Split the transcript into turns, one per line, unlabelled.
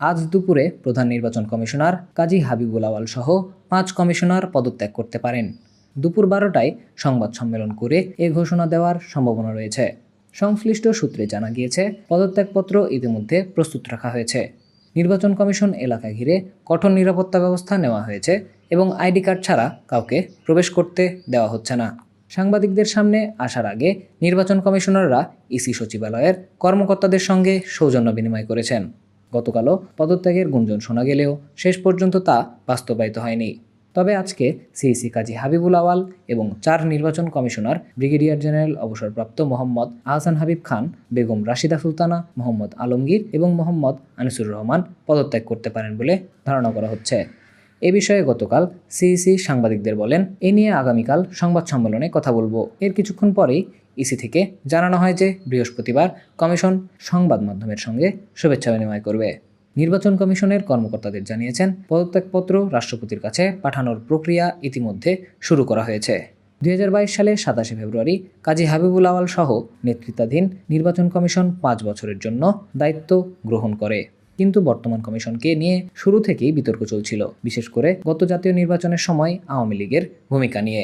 আজ দুপুরে প্রধান নির্বাচন কমিশনার কাজী হাবিবুল আওয়াল সহ পাঁচ কমিশনার পদত্যাগ করতে পারেন। দুপুর বারোটায় সংবাদ সম্মেলন করে এ ঘোষণা দেওয়ার সম্ভাবনা রয়েছে। সংশ্লিষ্ট সূত্রে জানা গিয়েছে, পদত্যাগপত্র ইতিমধ্যে প্রস্তুত রাখা হয়েছে। নির্বাচন কমিশন এলাকা ঘিরে কঠোর নিরাপত্তা ব্যবস্থা নেওয়া হয়েছে এবং আইডি কার্ড ছাড়া কাউকে প্রবেশ করতে দেওয়া হচ্ছে না। সাংবাদিকদের সামনে আসার আগে নির্বাচন কমিশনাররা ইসি সচিবালয়ের কর্মকর্তাদের সঙ্গে সৌজন্য বিনিময় করেছেন। গতকালও পদত্যাগের গুঞ্জন শোনা গেলেও শেষ পর্যন্ত তা বাস্তবায়িত হয়নি। তবে আজকে সিইসি কাজী হাবিবুল আওয়াল এবং চার নির্বাচন কমিশনার ব্রিগেডিয়ার জেনারেল অবসরপ্রাপ্ত মোহাম্মদ আহসান হাবিব খান, বেগম রাশিদা সুলতানা, মোহাম্মদ আলমগীর এবং মোহাম্মদ আনিসুর রহমান পদত্যাগ করতে পারেন বলে ধারণা করা হচ্ছে। এ বিষয়ে গতকাল সিইসি সাংবাদিকদের বলেন, এ নিয়ে আগামীকাল সংবাদ সম্মেলনে কথা বলব। এর কিছুক্ষণ পরেই ইসি থেকে জানানো হয় যে বৃহস্পতিবার কমিশন সংবাদ মাধ্যমের সঙ্গে শুভেচ্ছা বিনিময় করবে। নির্বাচন কমিশনের কর্মকর্তাদের জানিয়েছেন, পদত্যাগপত্র রাষ্ট্রপতির কাছে পাঠানোর প্রক্রিয়া ইতিমধ্যে শুরু করা হয়েছে। দুই হাজার বাইশ সালে সাতাশে ফেব্রুয়ারি কাজী হাবিবুল আওয়াল সহ নেতৃত্বাধীন নির্বাচন কমিশন পাঁচ বছরের জন্য দায়িত্ব গ্রহণ করে। কিন্তু বর্তমান কমিশনকে নিয়ে শুরু থেকেই বিতর্ক চলছিল, বিশেষ করে গত জাতীয় নির্বাচনের সময় আওয়ামী লীগের ভূমিকা নিয়ে।